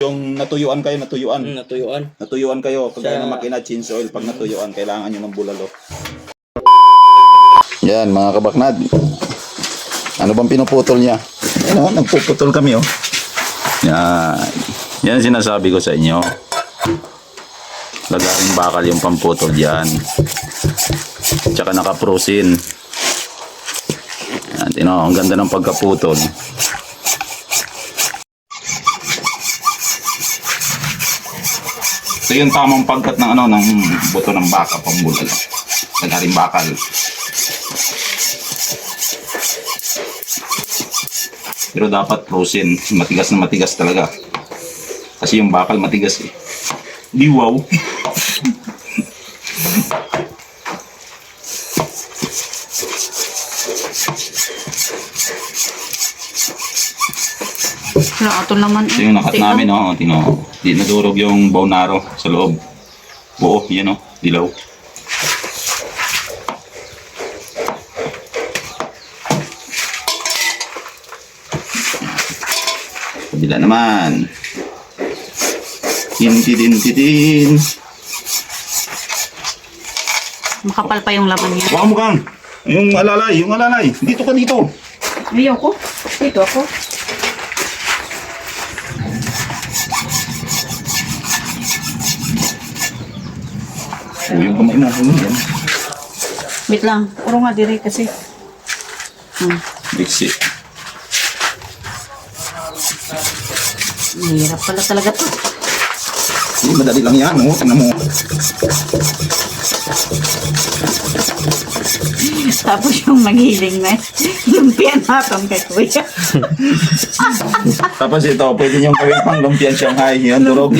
Yung natuyuan kayo, natuyuan. Mm, natuyuan. Natuyuan kayo. Kagaya Sa- ng makina, change oil. Pag natuyuan, kailangan nyo ng bulalo. Yan, mga kabaknad. Ano bang pinuputol niya? Yan o, nagpuputol kami oh. Yan. Yan ang sinasabi ko sa inyo. Lagaring bakal yung pamputol dyan. Tsaka nakaprosin. Yan, tino, ang ganda ng pagkaputol. Ito yung tamang pagkat ng ano ng buto ng baka pambulalo. Lagaring bakal. Pero dapat frozen. Matigas na matigas talaga. Kasi yung bakal matigas eh. Di wow. Wala ato naman. Ito yung nakat namin, no? Tino, di nadurog yung bonaro sa loob. Buo, yan, no? Dilaw. Kabila naman. Tin, tin, tin, tin. Makapal pa yung laman niya. Baka mo kang. Yung alalay, yung alalay. Dito ka dito. Ayaw ko. Dito ako. Yung kamay. Ano yan? Wait lang. Puro nga dire kasi. Hmm. Biksi. Mahirap pala talaga to. Hindi, madali lang yan. Oh. Tingnan mo. Tapos yung maghiling na lumpia natin kay Kuya. Tapos ito, pwede niyong gawin pang lumpian Shanghai. Yan, durog.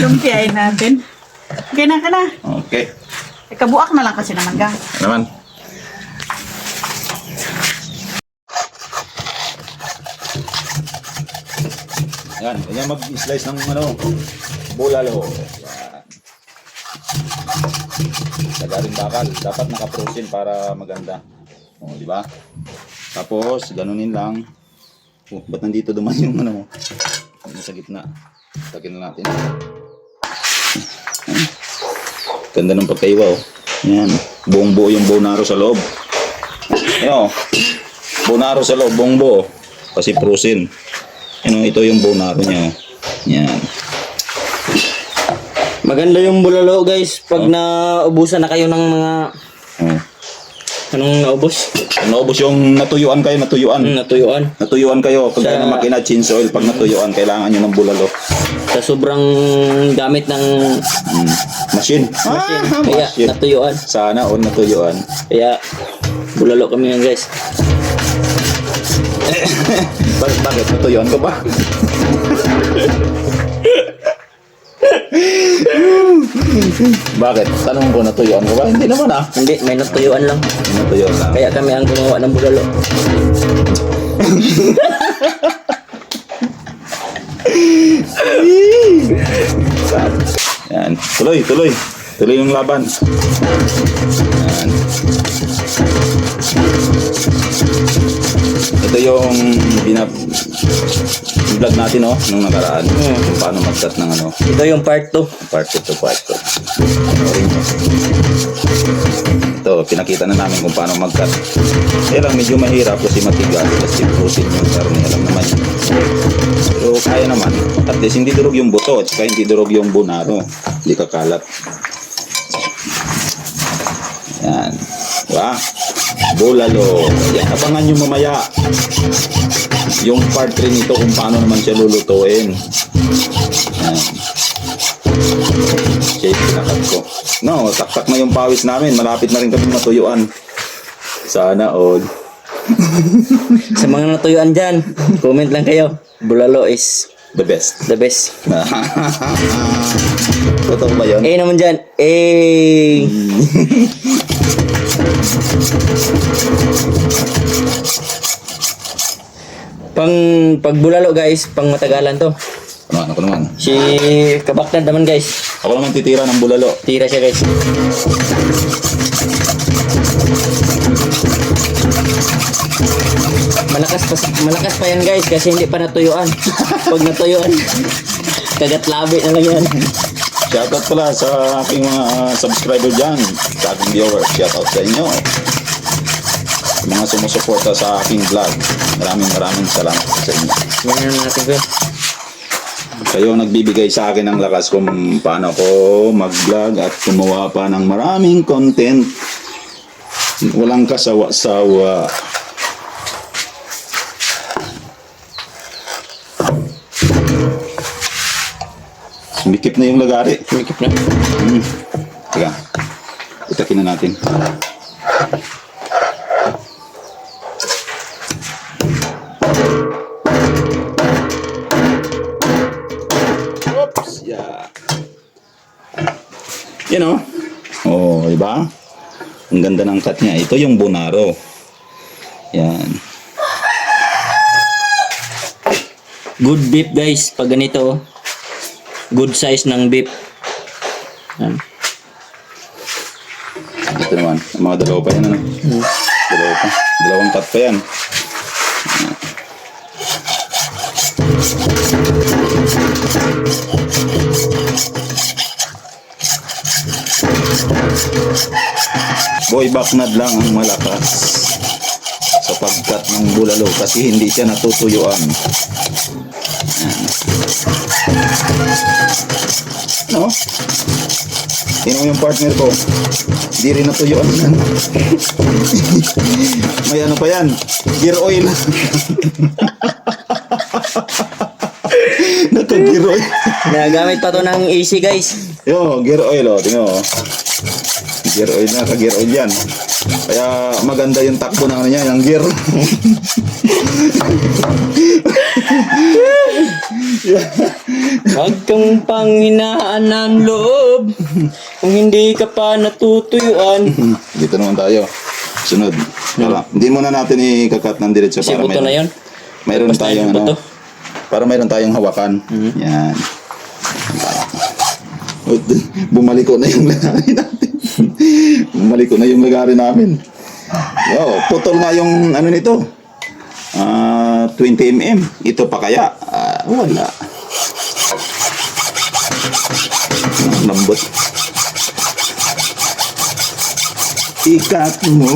Lumpiain natin. Okay na ka na. Okay. Eh, Kabuak na lang kasi naman. Ano Naman. Yan, ganyan mag-slice ng ano, bulalo. Yan. Lagaring bakal. Dapat naka-frozen para maganda. O, di ba? Tapos, ganunin lang. Oh, ba't nandito duman yung ano mo? Ano sa gitna? Lagyan na natin. Ganda ng pagkaiwa, oh. Yan. Buong buo yung bonaro sa loob. Ayan, oh. Bonaro sa loob, buong buo. Kasi frozen. Ano, ito yung bonaro niya, oh. Yan. Maganda yung bulalo guys pag naubusan na kayo ng mga Oh. Anong naubos? Naubos yung natuyuan kayo, natuyuan. Mm, natuyuan. Natuyuan kayo. Kagaya Sa- ng makina, change oil. Pag natuyuan, kailangan nyo ng bulalo. Sa sobrang gamit ng Mm. Machine. machine. Ah, Kaya machine. natuyuan. Sana all natuyuan. Kaya bulalo kami yan guys. Bakit, bakit? Natuyuan ko ba? bakit? Tanong ko, natuyuan ko ba? Hindi naman ah. Hindi, may natuyuan lang. Natuyuan lang. Kaya kami ang gumawa ng bulalo. Yan. Tuloy, tuloy. Tuloy yung laban. Yan. Ito yung binab vlog natin oh nung nakaraan. Kung paano mag-cut ng ano. Ito yung part 2. part 2 to part 2 ito pinakita na namin kung paano mag-cut kaya lang medyo mahirap kasi matigas. Kasi protein yung karne alam naman. Yun pero kaya naman. At least hindi durog yung buto. At saka hindi durog yung bunaro. Hindi kakalat yan. Diba? Bulalo yan abangan nyo mamaya yung part 3 nito kung paano naman siya lulutuin. Yan. Yung pinakat ko. No taktak na yung pawis namin. Malapit na rin kami matuyuan. Sana all. Sa mga natuyuan dyan, comment lang kayo. Bulalo is the best the best. totoo ba yun? Eh naman dyan, eh. pang pag bulalo guys, pang matagalan to. ano, ano ko naman Si Kabaktan naman guys. ako naman titira ng bulalo Tira siya guys. Malakas pa, malakas pa yan guys kasi hindi pa natuyuan. Pag natuyuan, kagat labi na lang yan. Shoutout pala sa aking mga subscriber dyan, sa aking viewers. Shoutout sa inyo. Sa mga sumusuporta sa aking vlog. Maraming maraming salamat sa inyo. Tingnan natin ko. Kayo nagbibigay sa akin ng lakas kung paano ko mag-vlog at gumawa pa ng maraming content. Walang kasawa-sawa. Sumikip na yung lagari. Sumikip na. Hmm. Teka. Itakin na natin. Oops! Yeah. Yan o. Oh, diba? Ang ganda ng cut niya. Ito yung Bonaro. Yan. Good beef guys, pag ganito. Good size ng beef. Yan. Ito naman. Ang mga dalawa pa yan. Ano? Dalawa pa. Dalawang cut pa yan. Boy Baknad lang ang malakas sa pagkat ng bulalo kasi hindi siya natutuyuan. No? Sino yung partner ko? Hindi rin natuyuan yan. May ano pa yan? Gear oil. Naka-gear oil. Nagamit pa to ng AC guys. Yo, gear oil oh, tingnan mo. Gear oil na, ka-gear oil yan. Kaya maganda yung takbo ng ano niya, yung gear. Huwag kang panghinaan ng loob kung hindi ka pa natutuyuan. Dito naman tayo. Sunod. Para, hindi muna natin ikakat ng diretso Kasi para buto na yun. Mayroon tayong yung ano. Para mayroon tayong hawakan. Yan. Bumaliko na yung lagari natin. Bumaliko na yung lagari namin. Yo, putol nga yung ano nito. Ah, 20 mm. Ito pa kaya? Ah, wala. Lambot. Ikat mo.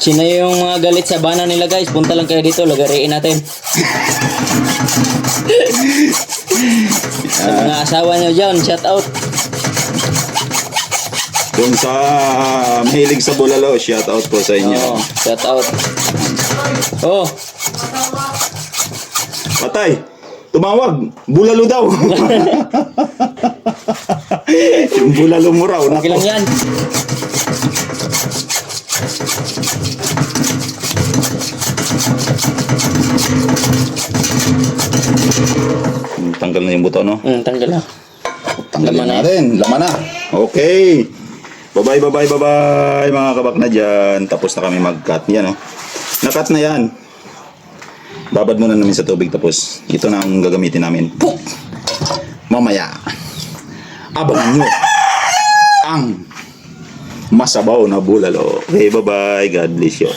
Sino yung mga galit sa bana nila guys? Punta lang kayo dito, lagariin natin. sa mga asawa nyo dyan, shout out. Kung sa mahilig sa bulalo, shout out po sa inyo. Oh, shout out. Oh, Patay! Tumawag! Bulalo daw! yung bulalo mo raw. okay lang yan. Tanggal na yung buto, no? Hmm, tanggal na. Tanggalin Laman na. natin. Laman na. Okay. Bye-bye, bye-bye, bye-bye, mga kabak na dyan. Tapos na kami mag-cut. Yan, oh. Na-cut na yan. Babad muna namin sa tubig tapos ito na ang gagamitin namin. Puk! Mamaya, abangan nyo ang masabaw na bulalo. Okay, bye-bye. God bless you.